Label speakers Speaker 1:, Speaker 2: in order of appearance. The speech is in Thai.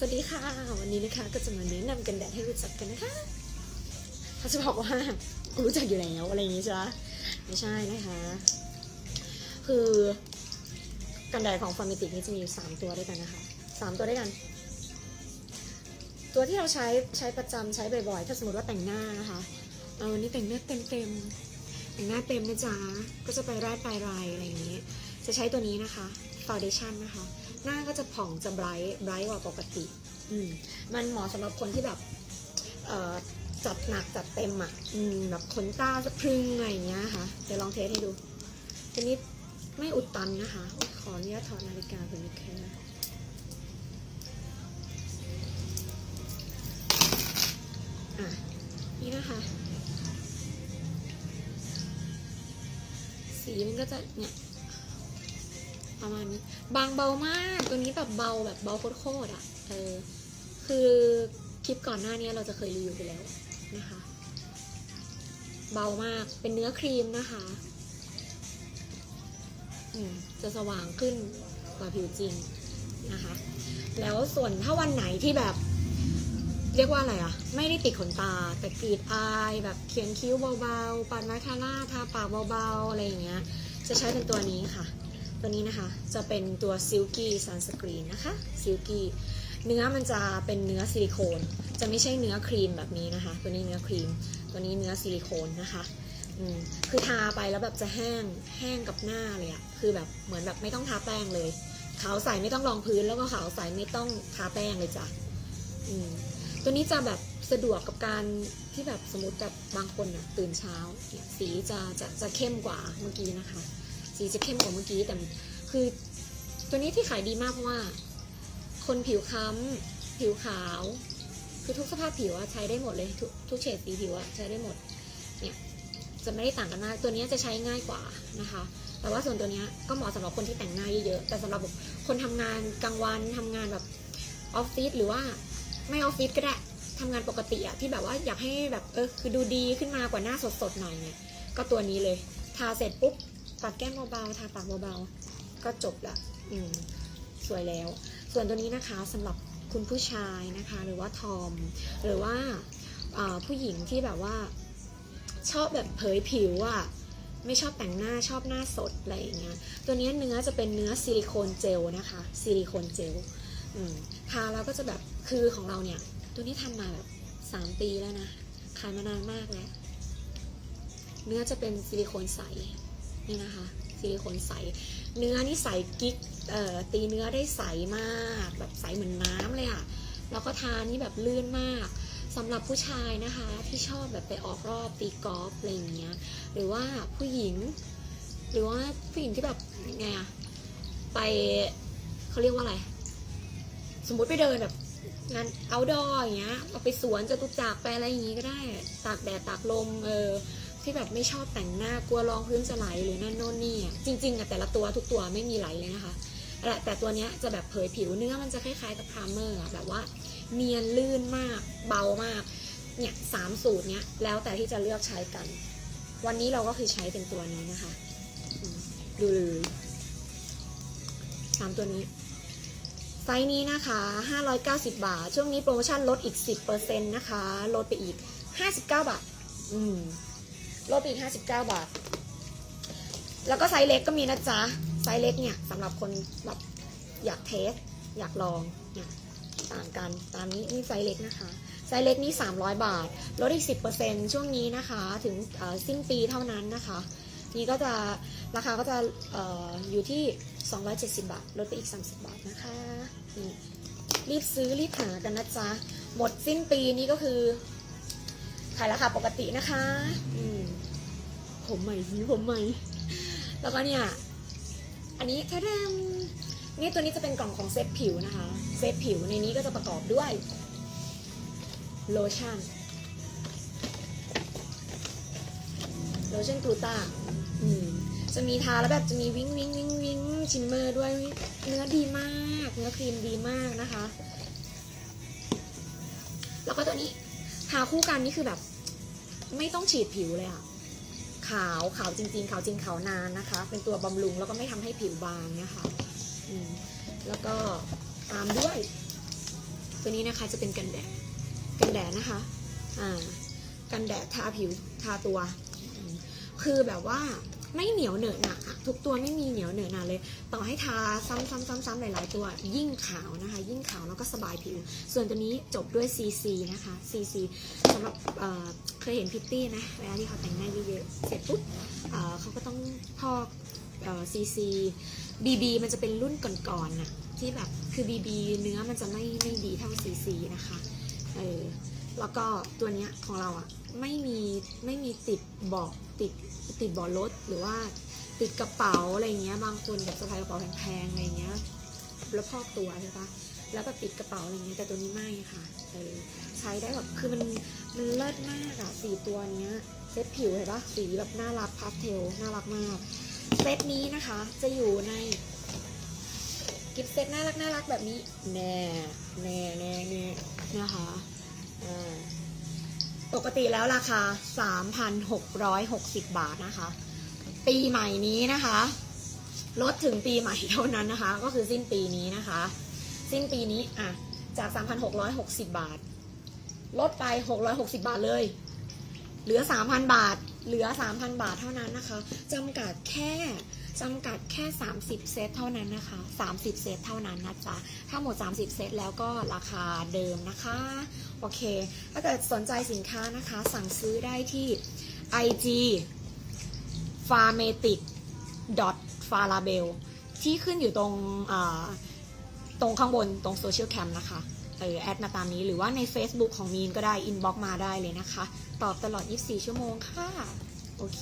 Speaker 1: สวัสดีค่ะ วันนี้นะคะก็จะมาแนะนำกันแดดให้รู้จักกันนะคะเขาจะบอกว่ารู้จักอยู่แล้วอะไรอย่างงี้ใช่ไหมไม่ใช่นะคะ คือกันแดดของฟอร์มิติกนี่จะมีอยู่สามตัวด้วยกันนะคะสามตัวด้วยกัน ตัวที่เราใช้ใช้ประจำใช้บ่อยๆ ถ้าสมมติว่าแต่งหน้านะคะเอาวันนี้แต่งหน้าเต็มๆแต่งหน้าเต็มนะจ๊ะก็จะไปราดปลายรายอะไรอย่างนี้ จะใช้ตัวนี้นะคะฟ u n เดชั่นนะคะ หน้าก็จะผ่องจะไบรท์ไบรท์กว่าปกติอืมมันเหมาะสำหรับคนที่แบบเอ่อจัดหนักจัดเต็มอะอืมแบบขนตาสะพรึงอะไรอย่างเงี้ยค่ะ เดี๋ยวลองเทสให้ดูทีนี้ไม่อุดตันนะคะอุ๊ยขออนุญาตถอดนาฬิกาเป็นนิดแค่อะ นี่นะคะ สีมันก็จะเนี่ย ประมาณนี้บางเบามากตัวนี้แบบเบาแบบเบาโคตรๆอะเออคือคลิปก่อนหน้านี้เราจะเคยรีวิวไปแล้วนะคะ เบามากเป็นเนื้อครีมนะคะอืมจะสว่างขึ้นกว่าผิวจริงนะคะ แล้วส่วนถ้าวันไหนที่แบบ เรียกว่าอะไรอะไม่ได้ติดขนตา แต่กรีดอายแบบเขียนคิ้วเบาๆ ปัดมาคาร่าทาปากเบาๆ อะไรอย่างเงี้ย จะใช้เป็นตัวนี้ค่ะ ตัวนี้นะคะจะเป็นตัว Silky Sunscreen นะคะ Silky เนื้อมันจะเป็นเนื้อซิลิโคน จะไม่ใช่เนื้อครีมแบบนี้นะคะ ตัวนี้เนื้อครีม ตัวนี้เนื้อซิลิโคนนะคะคือทาไปแล้วแบบจะแห้งแห้งกับหน้าเลยอะคือแบบเหมือนแบบไม่ต้องทาแป้งเลย ขาวใสไม่ต้องรองพื้นแล้วก็ขาวใสไม่ต้องทาแป้งเลยจ้ะตัวนี้จะแบบสะดวกกับการที่แบบสมมติแบบบางคนอะตื่นเช้าสีจะจะจะเข้มกว่าเมื่อกี้นะคะ สีจะเข้มกว่าเมื่อกี้แต่คือตัวนี้ที่ขายดีมากเพราะว่า คนผิวค้ำผิวขาว คือทุกสภาพผิวอะใช้ได้หมดเลยทุกทุกเฉดสีผิวอะใช้ได้หมดเนี่ยจะไม่ได้ต่างกันมากตัวนี้จะใช้ง่ายกว่านะคะ แต่ว่าส่วนตัวนี้ก็เหมาะสำหรับคนที่แต่งหน้าเยอะๆแต่สำหรับคนทำงานกลางวันทำงานแบบออฟฟิศหรือว่าไม่ออฟฟิศก็ได้ทำงานปกติอะที่แบบว่าอยากให้แบบเออคือดูดีขึ้นมากว่าหน้าสดๆหน่อยเนี่ยก็ตัวนี้เลย ทาเสร็จปุ๊บ ปัดแก้มเบาๆทาปากเบาๆก็จบละอืมสวยแล้ว ส่วนตัวนี้นะคะสำหรับคุณผู้ชายนะคะ หรือว่าทอม หรือว่าผู้หญิงที่แบบว่าชอบแบบเผยผิวอะ่ะไม่ชอบแต่งหน้าชอบหน้าสดอะไรอย่างเงี้ยตัวนี้เนื้อจะเป็นเนื้อซิลิโคนเจลนะคะซิลิโคนเจลทาแล้วก็จะแบบคือของเราเนี่ย ตัวนี้ทำมาแบบสามปีแล้วนะขายมานานมากแล้วเนื้อจะเป็นซิลิโคนใส นี่นะคะซิลิโคนใส เนื้อนี่ใสกิ๊กเอ่อตีเนื้อได้ใสมากแบบใสเหมือนน้ำเลยอะแล้วก็ทานี่แบบลื่นมากสำหรับผู้ชายนะคะที่ชอบแบบไปออกรอบตีกอล์ฟอะไรอย่างเงี้ยหรือว่าผู้หญิง หรือว่าผู้หญิงที่แบบไงอะไปเขาเรียกว่าอะไร สมมุติไปเดินแบบงานเอาดออย่างเงี้ยเอาไปสวนจตุจักรไปอะไรอย่างงี้ก็ได้ ตากแดดตากลมเออ ที่แบบไม่ชอบแต่งหน้ากลัวรองพื้นจะไหลหรือนั่นโน่นนี่อะจริงๆอะแต่ละตัวทุกตัวไม่มีไหลเลยนะคะ แต่แต่ตัวเนี้ยจะแบบเผยผิวเนื้อมันจะคล้ายๆกับพรามเมอร์อะแบบว่าเนียนลื่นมากเบามากเนี่ยสามสูตรเนี้ยแล้วแต่ที่จะเลือกใช้กัน วันนี้เราก็คือใช้เป็นตัวนี้นะคะดูเลยสามตัวนี้ไซส์นี้นะคะ 590 บาท ช่วงนี้โปรโมชั่นลดอีก 10%นะคะ ลดไปอีก 59 บาท อืม ลดไปอีก59 บาท แล้วก็ไซส์เล็กก็มีนะจ๊ะ ไซส์เล็กเนี่ยสำหรับคนแบบอยากเทส อยากลองเนี่ยต่างกันตามนี้นี่ไซส์เล็กนะคะ ไซส์เล็กนี่ 300 บาท ลดอีก 10%ช่วงนี้นะคะ ถึงสิ้นปีเท่านั้นนะคะ นี่ก็จะราคาก็จะอออยู่ที่ 270 บาท ลดไปอีก 30 บาทนะคะนี่รีบซื้อรีบหากันนะจ๊ะ หมดสิ้นปีนี้ก็คือ ขายราคาปกตินะคะอืมผมใหม่สีผมใหม่ แล้วก็เนี่ย อันนี้แท้ๆนี่ตัวนี้จะเป็นกล่องของเซตผิวนะคะ เซตผิวในนี้ก็จะประกอบด้วยโลชั่น โลชั่นกลูตาอืมจะมีทาแล้วแบบจะมีวิ้งวิ้งวิ้งวิ้งชิมเมอร์ด้วยเนื้อดีมาก เนื้อครีมดีมากนะคะ แล้วก็ตัวนี้ ทาคู่กันนี่คือแบบ ไม่ต้องฉีดผิวเลยอะขาวขาวจริง ๆ ขาวจริงขาวนานนะคะ เป็นตัวบำรุงแล้วก็ไม่ทำให้ผิวบางนะคะอืมแล้วก็ตามด้วย ตัวนี้นะคะจะเป็นกันแดดกันแดดนะคะอ่ากันแดดทาผิวทาตัว คือแบบว่า ไม่เหนียวเหนอะหนะอะทุกตัวไม่มีเหนียวเหนอะหนะเลย ต่อให้ทาซ้ำๆๆๆหลาย ๆ ตัวยิ่งขาวนะคะ ยิ่งขาวแล้วก็สบายผิว ส่วนตัวนี้จบด้วย CC นะคะ CC สำหรับเเคยเห็นพิตตี้นะเวลาที่เขาแต่งหน้าเยอะๆเสร็จปุ๊บเเขาก็ต้องพอกเอ่อ CC BB มันจะเป็นรุ่นก่อนๆน่ะที่แบบคือ BB เนื้อมันจะไม่ไม่ดีเท่า CC นะคะเออแล้วก็ตัวเนี้ยของเราอะ ไม่มีไม่มีติดเบอกติดติดเบาะรถหรือว่าติดกระเป๋าอะไรเงี้ย บางคนแบบสะพายกระเป๋าแพงๆอะไรเงี้ยแล้วพอกตัวใช่ปะแล้วแบบติดกระเป๋าอะไรเงี้ยแต่ตัวนี้ไม่ค่ะเออใช้ได้แบบคือมันมันเลิศมากอะสีตัวเนี้ยเซ็ตผิวเห็นปะสีแบบน่ารักพาสเทลน่ารักมากเซตนี้นะคะจะอยู่ในกิฟต์เซตน่ารักน่ารักแบบนี้แน่แน่แน่แน่นะคะอ่า ปกติแล้วราคา 3,660 บาทนะคะ ปีใหม่นี้นะคะ ลดถึงปีใหม่เท่านั้นนะคะ ก็คือสิ้นปีนี้นะคะ สิ้นปีนี้อะจาก 3,660 บาท ลดไป 660 บาทเลย เหลือ 3,000 บาท เหลือ 3,000 บาทเท่านั้นนะคะจำกัดแค่จำกัดแค่ 30 เซตเท่านั้นนะคะ 30 เซตเท่านั้นนะจ๊ะ ถ้าหมด 30 เซตแล้วก็ราคาเดิมนะคะ โอเค ถ้าเกิดสนใจสินค้านะคะ สั่งซื้อได้ที่ IG f a r m a t i c f a r a b e l ที่ขึ้นอยู่ตรงตรงข้างบนตรงโซเชียลแคมนะคะ เออแอดมาตามนี้หรือว่าใน Facebook ของมีนก็ได้อินบ็อกมาได้เลยนะคะ ตอบตลอด 24 ชั่วโมงค่ะ โอเค